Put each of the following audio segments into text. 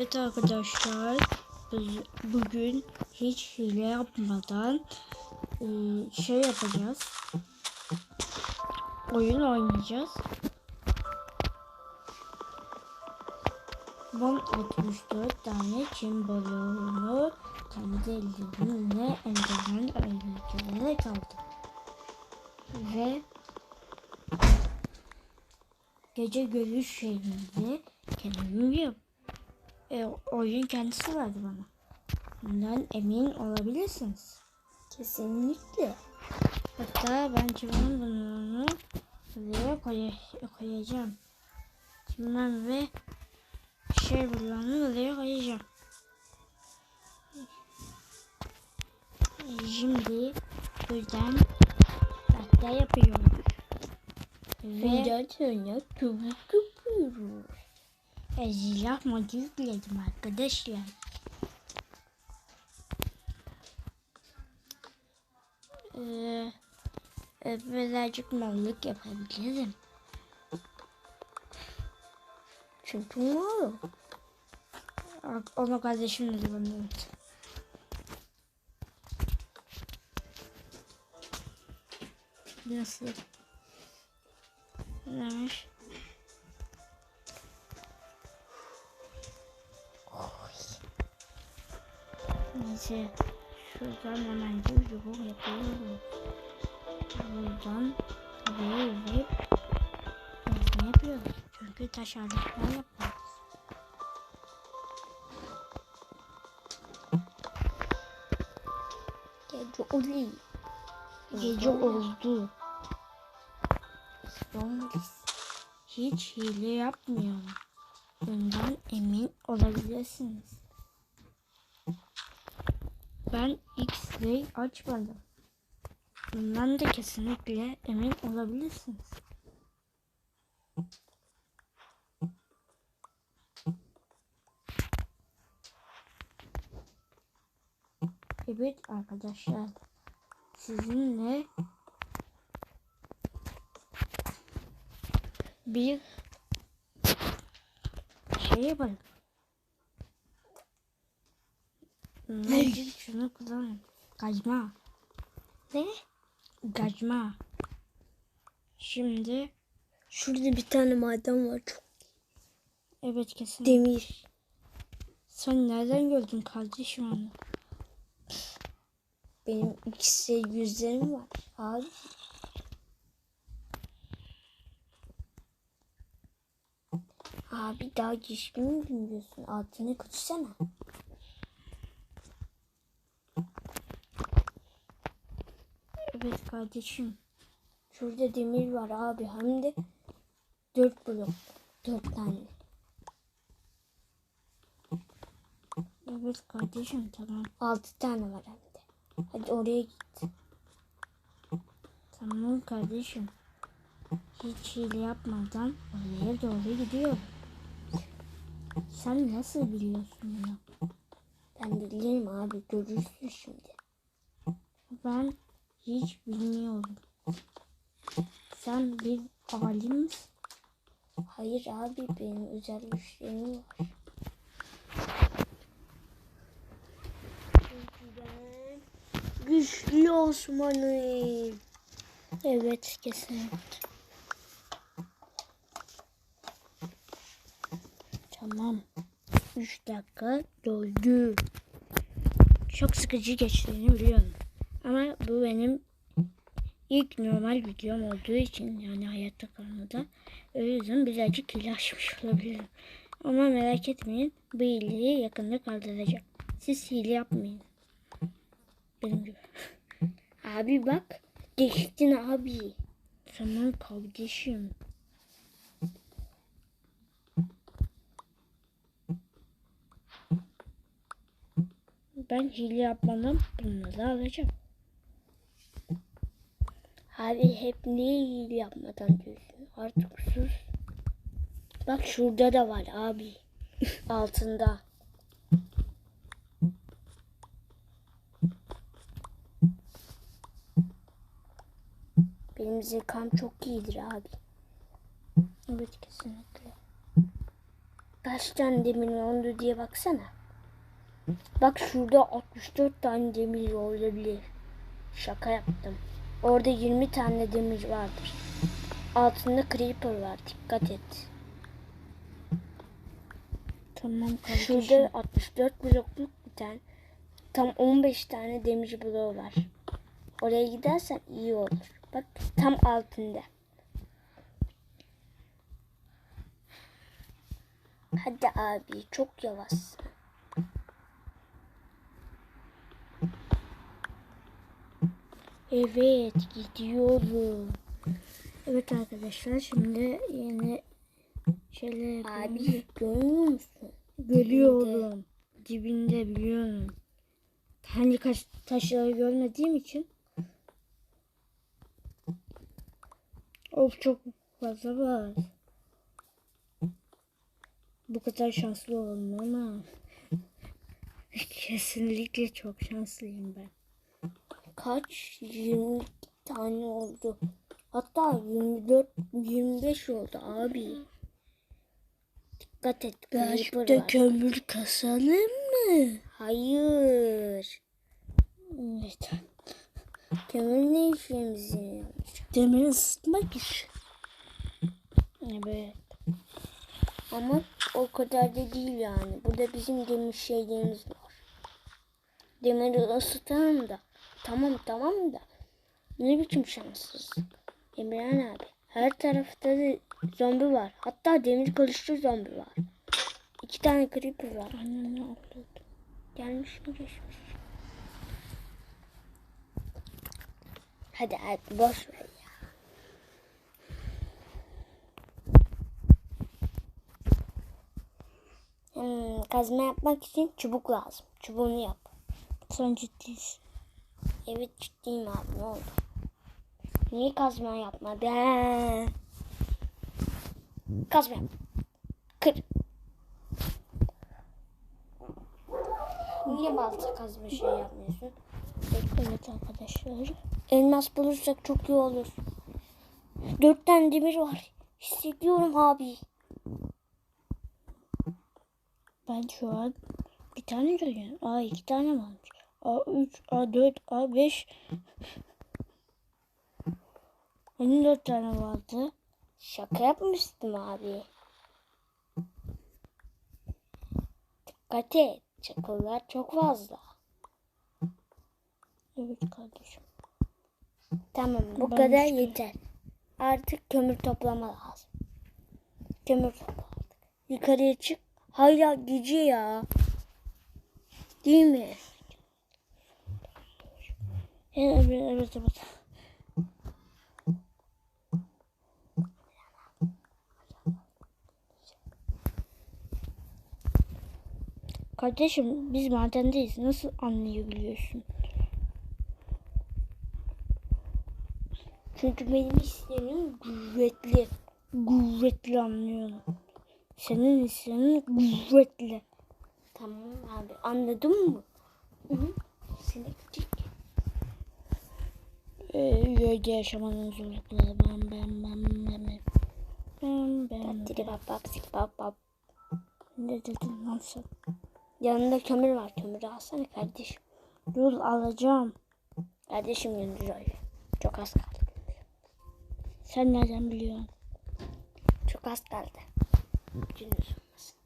Evet arkadaşlar bugün hiç hile yapmadan e, şey yapacağız. Oyun oynayacağız. Ben 64 tane Çin balığını kendi ellerimle önceden öldürerek aldım. Ve gece görüş şeyinde kendim yaptım. E, oyun kendisi verdi bana. Bundan emin olabilirsiniz. Kesinlikle. Hatta ben Çimen bunu buraya koy koyacağım. Çimen ve şey bulanı buraya koyacağım. Şimdi buradan hatta yapıyorum. Ve Bundan sonra çubuk yapıyoruz. E, silah modu yükledim arkadaşlar. Ee, e, birazcık mallık yapabilirim. Çünkü var. Onu kardeşim dedi bana. Nasıl? Neymiş? Neyse. Şuradan hemen bir yol yapıyorum. Buradan buraya yürüyüp yazma yapıyoruz. Çünkü taş aletler yapıyoruz. Gece oluyor. Gece oldu. Zombies. Hiç hile yapmıyorum. Bundan emin olabilirsiniz. Ben X-ray açmadım. Bundan da kesinlikle emin olabilirsiniz. Evet arkadaşlar. Sizinle bir şey yapalım. Ne? Şunu kullanın. Kazma. Ne? Kazma. Şimdi Şurada bir tane maden var. Çok evet kesin. demir. Sen nereden gördün kardeşim onu? Benim ikisi yüzlerim var. Abi. Abi daha geçmiş mi bilmiyorsun? Altını kırsana. Evet kardeşim. Şurada demir var abi. Hem de dört blok. Dört tane. Evet kardeşim tamam. Altı tane var hem de. Hadi oraya git. Tamam kardeşim. Hiç hile yapmadan oraya doğru gidiyor. Sen nasıl biliyorsun bunu? Ben bilirim abi. Görürsün şimdi. Ben hiç bilmiyorum. Sen bir alim misin? Hayır abi benim özel güçlerim var. Güçlü Osman'ım. Evet kesinlikle. Tamam. 3 dakika doldu. Çok sıkıcı geçtiğini biliyorum. Ama bu benim ilk normal videom olduğu için yani hayatta kalmada. O yüzden birazcık hile açmış olabilirim. Ama merak etmeyin bu hileyi yakında kaldıracağım. Siz hile yapmayın. Benim gibi. Abi bak. Geçtin abi. Tamam kardeşim. Ben hile yapmadım. Bunları alacağım. Abi hep ne iyiliği yapmadan diyorsun. Artık sus. Bak şurada da var abi. Altında. Benim zekam çok iyidir abi. Evet kesinlikle. Kaç tane demir oldu diye baksana. Bak şurada 64 tane demir olabilir. Şaka yaptım. Orada 20 tane demir vardır. Altında creeper var. Dikkat et. Tamam kardeşim. Şurada 64 blokluk bir tane. Tam 15 tane demir bloğu var. Oraya gidersen iyi olur. Bak tam altında. Hadi abi çok yavaşsın. Evet gidiyorum. Evet arkadaşlar şimdi yeni şeyler yapıyorum. Abi görmüyor musun? Görüyorum. Dibinde biliyorum. Hani kaç taşları görmediğim için. Of çok fazla var. Bu kadar şanslı olmam ama. Kesinlikle çok şanslıyım ben. Kaç? 20 tane oldu. Hatta 24 25 oldu abi. Dikkat et. creeper var. kömür kasalım mı? Hayır. Evet. Kömür ne işimizin? Demiri ısıtmak için. Evet. Ama o kadar da değil yani. Burada bizim demir şeylerimiz var. Demiri ısıtalım da. Tamam tamam da. Ne biçim şanssız. Emirhan abi. Her tarafta da zombi var. Hatta demir kılıçlı zombi var. İki tane creeper var. Anne ne oldu? Gelmiş mi geçmiş? Hadi hadi boş ver ya. Hmm, kazma yapmak için çubuk lazım. Çubuğunu yap. Sen ciddisin. Evet ciddiyim abi ne oldu? Niye kazma yapmadın? Kazma yap. Kır. Niye balta kazma şey yapmıyorsun? Evet arkadaşlar. Elmas bulursak çok iyi olur. Dört tane demir var. Hissediyorum abi. Ben şu an bir tane görüyorum. Aa iki tane varmış. A üç, A dört, A beş. Benim dört tane vardı. Şaka yapmıştım abi. Dikkat et. Çakıllar çok fazla. Evet kardeşim. Tamam bu Ben kadar işte- yeter. Artık kömür toplama lazım. Kömür topla artık. Yukarıya çık. Hala gece ya. Değil mi? Evet evet evet. Kardeşim biz madendeyiz. Nasıl anlayabiliyorsun? Çünkü benim hislerim kuvvetli. Kuvvetli anlıyorum. Senin hislerin kuvvetli. Tamam abi anladın mı? Hı hı. Seni küçük. Ee, Gölge yaşamanın zorlukları. Ben ben ben ben. Ben ben. Diri bap bap sik bap bap. Ne dedin lan sen? Yanında kömür var. Kömürü alsana kardeşim. Dur alacağım. Kardeşim gündüz öyle. Çok az kaldı. Sen nereden biliyorsun? Çok az kaldı. Gündüz olmasın.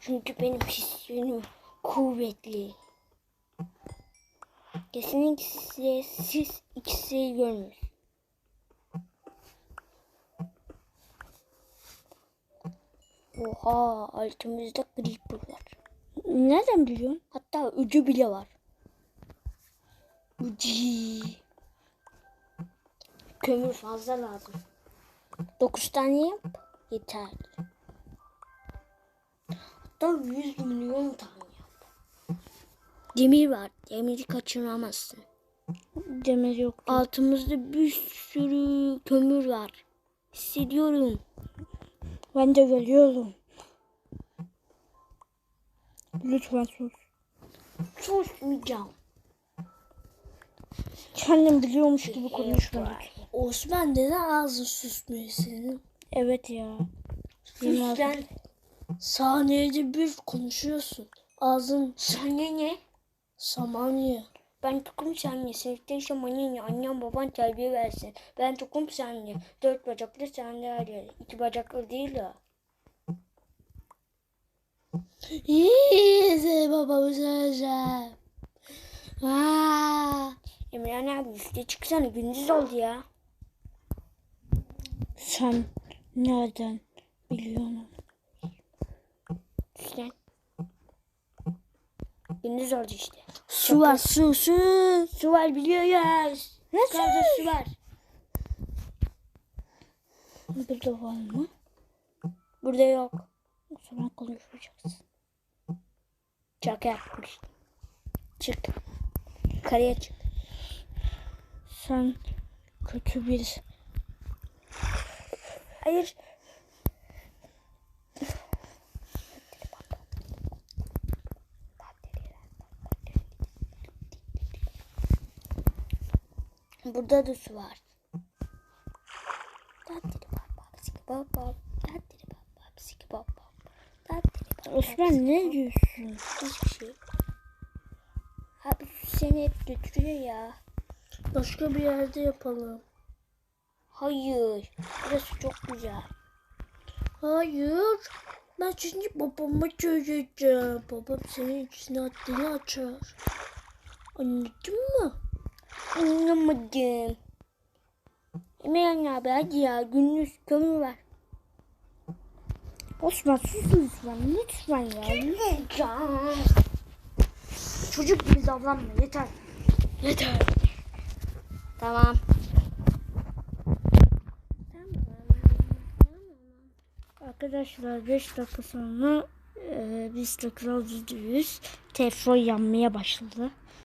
Çünkü benim hislerim kuvvetli. Kesinlikle siz ikisi görmüyorsunuz. Oha altımızda creeper var. Nereden biliyorsun? Hatta ucu bile var. Ucu. Kömür fazla lazım. 9 tane yap. Yeter. Hatta 100 milyon tane. Demir var. Demiri kaçıramazsın. Demir yok. Altımızda bir sürü kömür var. Hissediyorum. Ben de görüyorum. Lütfen sus. Susmayacağım. Kendin biliyormuş gibi konuşma. Osman neden ağzı susmuyor senin? Evet ya. Sus lan. Saniyede bir konuşuyorsun. Ağzın Saniye ne? Samanya. Ben tokum saniye. Sınıfta şamanı ne? Annem baban terbiye versin. Ben tokum saniye. Dört bacaklı sandalye. İki bacaklı değil o. İyi seni babamı söyleyeceğim. Aa, Emirhan abi üstte çıksana. Gündüz oldu ya. Sen nereden biliyorsun? Üstten. Gündüz oldu işte. Su var su su. Su var biliyoruz. Nasıl? Yukarıda su var. Burada var mı? Burada yok. O zaman konuşmayacaksın. Şaka yapmıştım. Çık. Yukarıya çık. Sen kötü bir Hayır. Burada da su var. Osman ne diyorsun? Hiçbir şey. Abi seni hep götürüyor ya. Başka bir yerde yapalım. Hayır. Burası çok güzel. Hayır. Ben şimdi babama söyleyeceğim. Babam senin içine haddini açar. Anladın mı? Anlamadım. Emirhan abi hadi ya gündüz kömür ver. Osman sus lütfen. Lütfen ya. Can. Çocuk gibi davranma yeter. Yeter. Tamam. Arkadaşlar 5 dakika sonra e, biz tekrar gidiyoruz. Telefon yanmaya başladı.